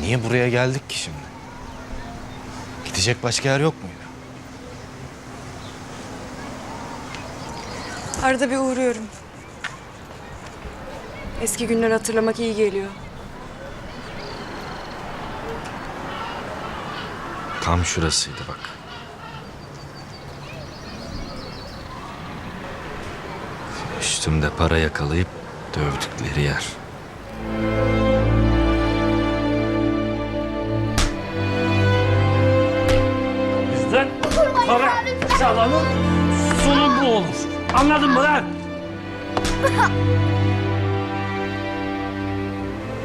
Niye buraya geldik ki şimdi? Gidecek başka yer yok muydu? Arada bir uğruyorum. Eski günleri hatırlamak iyi geliyor. Tam şurasıydı bak. Üstümde para yakalayıp dövdükleri yer. Çalanın sonu bu olur. Anladın mı lan?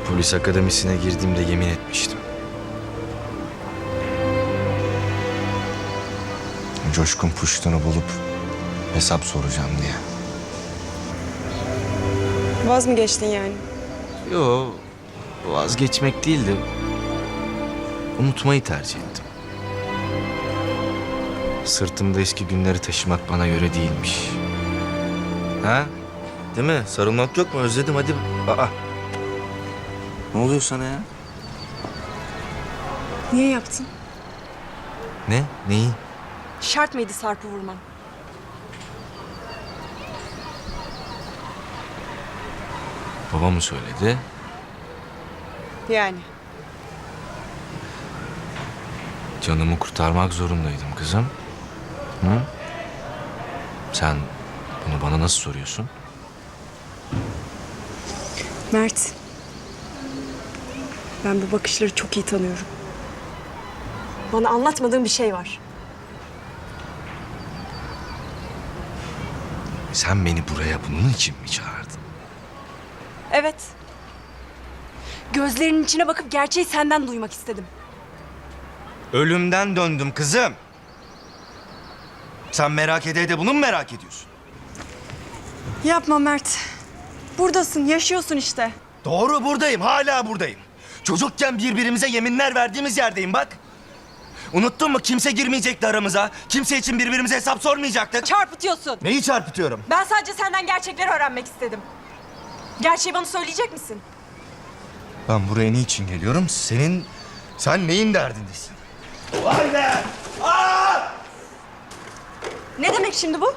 Polis akademisine girdiğimde yemin etmiştim. Coşkun Puştun'u bulup hesap soracağım diye. Vaz mı geçtin yani? Yo, vazgeçmek değildi. Unutmayı tercih ettim. Sırtımda eski günleri taşımak bana göre değilmiş. Ha? Değil mi? Sarılmak yok mu? Özledim hadi. Aa. Ne oluyor sana ya? Niye yaptın? Ne? Neyi? Şart mıydı Sarp'ı vurman? Baba mı söyledi? Yani. Canımı kurtarmak zorundaydım kızım. Hı? Sen bunu bana nasıl soruyorsun? Mert. Ben bu bakışları çok iyi tanıyorum. Bana anlatmadığın bir şey var. Sen beni buraya bunun için mi çağırdın? Evet. Gözlerinin içine bakıp gerçeği senden duymak istedim. Ölümden döndüm kızım. Sen merak ede de bunu mu merak ediyorsun? Yapma Mert. Buradasın, yaşıyorsun işte. Doğru buradayım, hala buradayım. Çocukken birbirimize yeminler verdiğimiz yerdeyim bak. Unuttun mu kimse girmeyecekti aramıza. Kimse için birbirimize hesap sormayacaktık. Çarpıtıyorsun. Neyi çarpıtıyorum? Ben sadece senden gerçekleri öğrenmek istedim. Gerçeği bana söyleyecek misin? Ben buraya niçin geliyorum? Senin, sen neyin derdindesin? Vay be! Ne demek şimdi bu?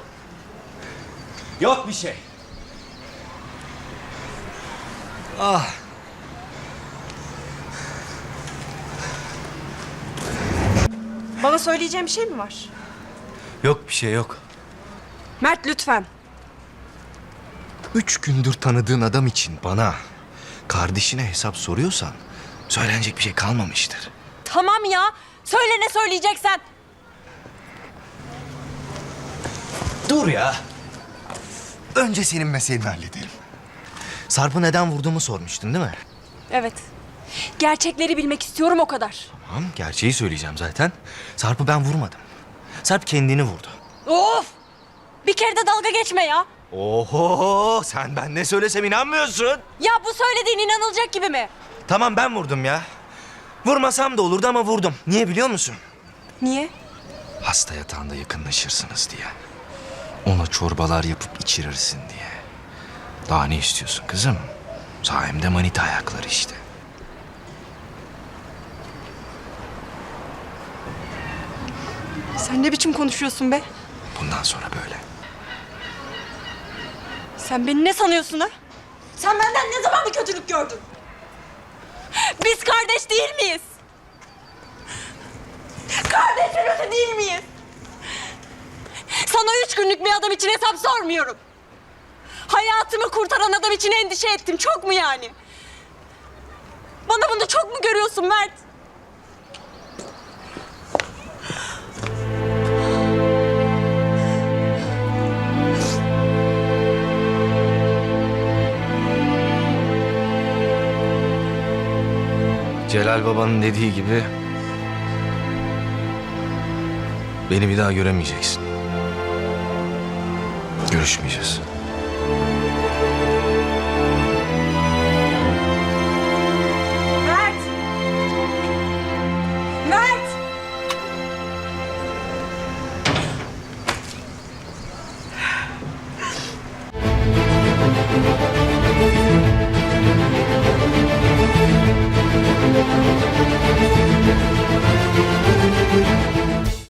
Yok bir şey. Ah. Bana söyleyeceğim bir şey mi var? Yok bir şey yok. Mert lütfen. Üç gündür tanıdığın adam için bana, kardeşine hesap soruyorsan söylenecek bir şey kalmamıştır. Tamam ya. Söyle ne söyleyeceksen. Dur ya. Önce senin meseleni halledelim. Sarp'ı neden vurduğumu sormuştun değil mi? Evet. Gerçekleri bilmek istiyorum o kadar. Tamam, gerçeği söyleyeceğim zaten. Sarp'ı ben vurmadım. Sarp kendini vurdu. Of! Bir kere de dalga geçme ya. Oho, sen ben ne söylesem inanmıyorsun. Ya bu söylediğin inanılacak gibi mi? Tamam ben vurdum ya. Vurmasam da olurdu ama vurdum. Niye biliyor musun? Niye? Hasta yatağında yakınlaşırsınız diye. Ona çorbalar yapıp içirirsin diye. Daha ne istiyorsun kızım? Sayemde manita ayakları işte. Sen ne biçim konuşuyorsun be? Bundan sonra böyle. Sen beni ne sanıyorsun ha? Sen benden ne zaman bir kötülük gördün? Biz kardeş değil miyiz? Kardeş ötesi değil miyiz? Sana üç günlük bir adam için hesap sormuyorum. Hayatımı kurtaran adam için endişe ettim. Çok mu yani? Bana bunu çok mu görüyorsun Mert? Celal babanın dediği gibi... ...beni bir daha göremeyeceksin görüşmeyeceğiz. Mert! Mert!